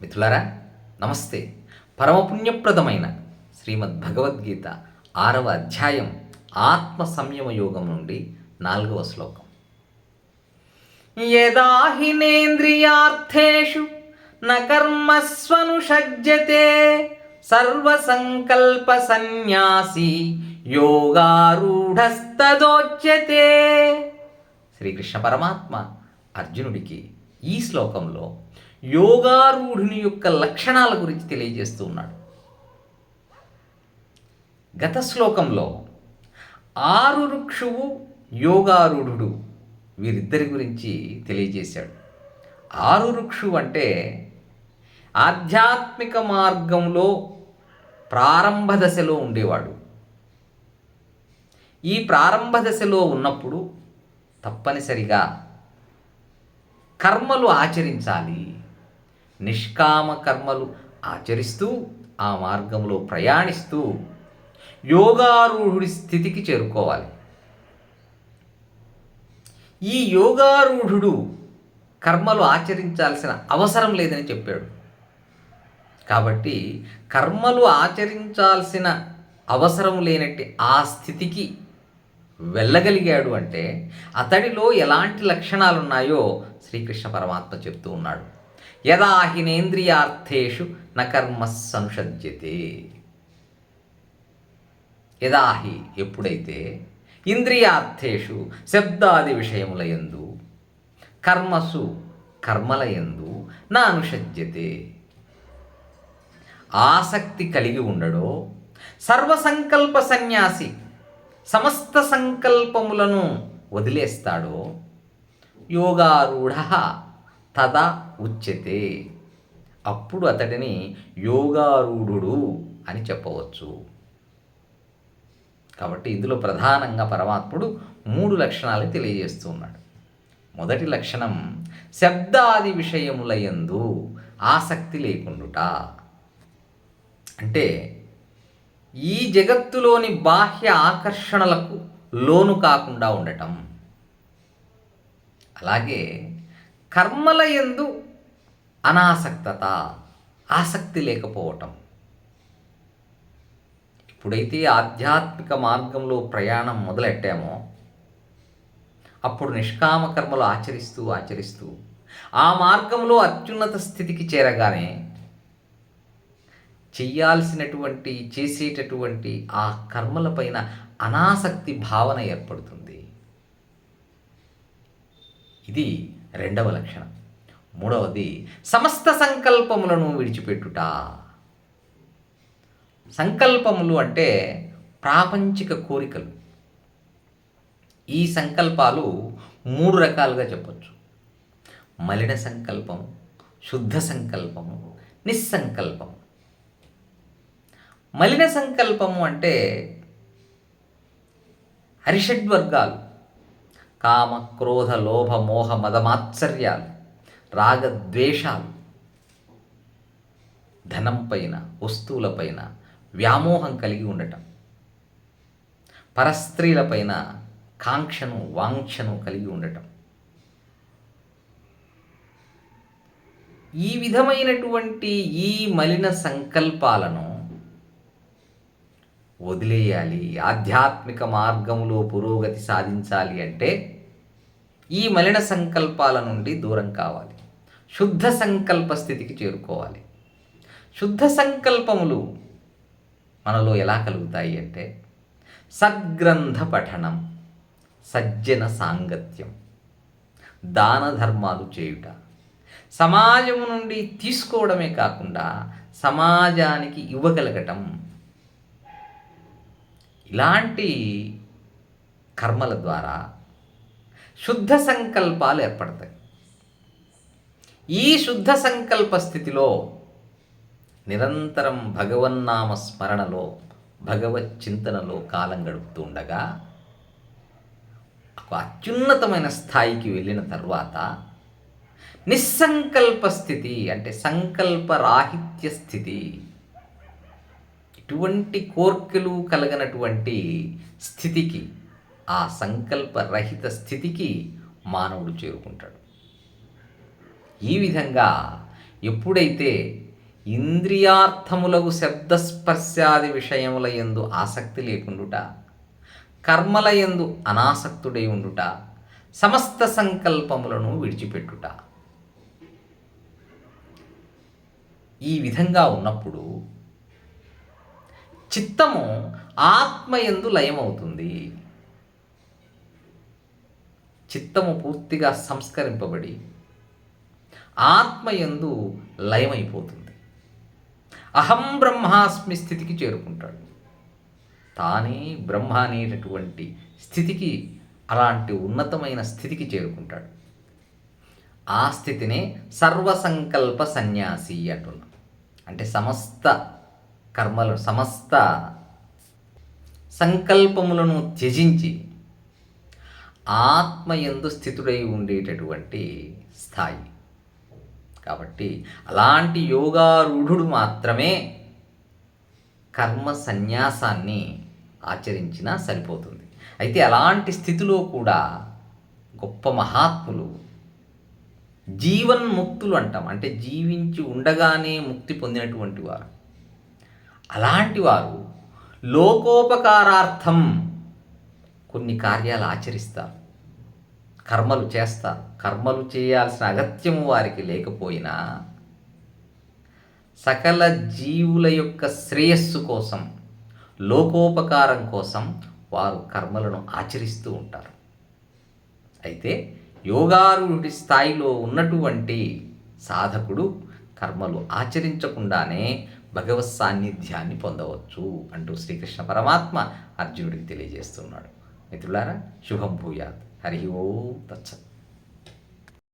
మిత్రులారా నమస్తే. పరమపుణ్యప్రదమైన శ్రీమద్ భగవద్గీత ఆరవ అధ్యాయం ఆత్మ సంయమ యోగం నుండి నాలుగవ శ్లోకం. యదాహినేంద్రియార్థేషు సర్వసంకల్ప సన్యాసి యోగారూఢస్తదోచ్యతే శ్రీకృష్ణ పరమాత్మ అర్జునుడికి ఈ శ్లోకంలో యోగారూఢుని యొక్క లక్షణాల గురించి తెలియజేస్తూ ఉన్నాడు. గత శ్లోకంలో ఆరు రుక్షువు యోగారూఢుడు వీరిద్దరి గురించి తెలియజేశాడు. ఆరు రుక్షు అంటే ఆధ్యాత్మిక మార్గంలో ప్రారంభ దశలో ఉండేవాడు. ఈ ప్రారంభ దశలో ఉన్నప్పుడు తప్పనిసరిగా కర్మలు ఆచరించాలి. నిష్కామ కర్మలు ఆచరిస్తూ ఆ మార్గంలో ప్రయాణిస్తూ యోగారూఢుడి స్థితికి చేరుకోవాలి. ఈ యోగారూఢుడు కర్మలు ఆచరించాల్సిన అవసరం లేదని చెప్పాడు. కాబట్టి కర్మలు ఆచరించాల్సిన అవసరం లేనట్టి ఆ స్థితికి వెళ్ళగలిగాడు అంటే అతడిలో ఎలాంటి లక్షణాలు ఉన్నాయో శ్రీకృష్ణ పరమాత్మ చెప్తూ ఉన్నాడు. యదా హినేంద్రియార్థేషు న కర్మ సంషజ్యతే. యదాహి ఎప్పుడైతే ఇంద్రియార్థేషు శబ్దాది విషయములయందు కర్మసు కర్మలయందు నా అనుషజ్యతే. ఆసక్తి కలిగి ఉండడో సర్వసంకల్ప సన్యాసి సమస్త సంకల్పములను వదిలేస్తాడో యోగారూఢ తదా ఉచ్యతే. అప్పుడు అతడిని యోగారూఢుడు అని చెప్పవచ్చు. కాబట్టి ఇందులో ప్రధానంగా పరమాత్ముడు మూడు లక్షణాలు తెలియజేస్తూ ఉన్నాడు. మొదటి లక్షణం శబ్దాది విషయములయందు ఆసక్తి లేకుండుట. అంటే ఈ జగత్తులోని బాహ్య ఆకర్షణలకు లోను కాకుండా ఉండటం. అలాగే కర్మల ఎందు అనాసక్తత ఆసక్తి లేకపోవటం. ఎప్పుడైతే ఆధ్యాత్మిక మార్గంలో ప్రయాణం మొదలెట్టామో అప్పుడు నిష్కామ కర్మలు ఆచరిస్తూ ఆచరిస్తూ ఆ మార్గంలో అత్యున్నత స్థితికి చేరగానే చెయ్యాల్సినటువంటి చేసేటటువంటి ఆ కర్మలపైన అనాసక్తి భావన ఏర్పడుతుంది. ఇది రెండవ లక్షణం. మూడవది సమస్త సంకల్పములను విడిచిపెట్టుట. సంకల్పములు అంటే ప్రాపంచిక కోరికలు. ఈ సంకల్పాలు మూడు రకాలుగా చెప్పచ్చు. మలిన సంకల్పం శుద్ధ సంకల్పము నిస్సంకల్పం. మలిన సంకల్పము అంటే హరిషడ్వర్గాలు. కామ క్రోధ లోభ మోహ మదమాత్సర్యాలు రాగద్వేషాలు ధనం పైన వస్తువులపైన వ్యామోహం కలిగి ఉండటం పరస్త్రీలపైన కాంక్షను వాంఛను కలిగి ఉండటం. ఈ విధమైనటువంటి ఈ మలిన సంకల్పాలను వదిలేయాలి. ఆధ్యాత్మిక మార్గంలో పురోగతి సాధించాలి అంటే ఈ మలిన సంకల్పాల నుండి దూరం కావాలి. శుద్ధ సంకల్ప స్థితికి చేరుకోవాలి. శుద్ధ సంకల్పములు మనలో ఎలా కలుగుతాయి అంటే సద్గ్రంథ పఠనం సజ్జన సాంగత్యం దాన ధర్మాలు చేయుట. సమాజము నుండి తీసుకోవడమే కాకుండా సమాజానికి ఇవ్వగలగటం ఇలాంటి కర్మల ద్వారా శుద్ధ సంకల్పాలు ఏర్పడతాయి. ఈ శుద్ధ సంకల్ప స్థితిలో నిరంతరం భగవన్నామ స్మరణలో భగవత్ చింతనలో కాలం గడుపుతూ ఉండగా ఒక అత్యున్నతమైన స్థాయికి వెళ్ళిన తర్వాత నిస్సంకల్ప స్థితి అంటే సంకల్ప రాహిత్య స్థితి ఎటువంటి కోర్కెలు కలగనటువంటి స్థితికి ఆ సంకల్పరహిత స్థితికి మానవుడు చేరుకుంటాడు. ఈ విధంగా ఎప్పుడైతే ఇంద్రియార్థములకు శబ్దస్పర్శాది విషయముల ఎందు ఆసక్తి లేకుండుట కర్మల ఎందు అనాసక్తుడై ఉండుట సమస్త సంకల్పములను విడిచిపెట్టుట. ఈ విధంగా ఉన్నప్పుడు చిత్తము ఆత్మయందు లయమవుతుంది. చిత్తము పూర్తిగా సంస్కరింపబడి ఆత్మయందు లయమైపోతుంది. అహం బ్రహ్మాస్మి స్థితికి చేరుకుంటాడు. తానే బ్రహ్మ అనేటటువంటి స్థితికి అలాంటి ఉన్నతమైన స్థితికి చేరుకుంటాడు. ఆ స్థితినే సర్వసంకల్ప సన్యాసి అంటున్నాం. అంటే సమస్త కర్మలు సమస్త సంకల్పములను త్యజించి ఆత్మయందు స్థితుడై ఉండేటటువంటి స్థాయి. కాబట్టి అలాంటి యోగారూఢుడు మాత్రమే కర్మ సన్యాసాన్ని ఆచరించినా సరిపోతుంది. అయితే అలాంటి స్థితిలో కూడా గొప్ప మహాత్ములు జీవన్ముక్తులు అంటాం అంటే జీవించి ఉండగానే ముక్తి పొందినటువంటి వారు. అలాంటి వారు లోకోపకారార్థం కొన్ని కార్యాలు ఆచరిస్తారు కర్మలు చేస్తారు కర్మలు చేయాల్సిన అగత్యము వారికి లేకపోయినా సకల జీవుల యొక్క శ్రేయస్సు కోసం లోకోపకారం కోసం వారు కర్మలను ఆచరిస్తూ ఉంటారు. అయితే యోగారుడి స్థాయిలో ఉన్నటువంటి సాధకుడు కర్మలు ఆచరించకుండానే భగవత్ సాన్నిధ్యాన్ని పొందవచ్చు అంటూ శ్రీకృష్ణ పరమాత్మ అర్జునుడికి తెలియజేస్తున్నాడు. మిత్రులారా శుభం భూయాత్. హరి ఓం తచ్చత్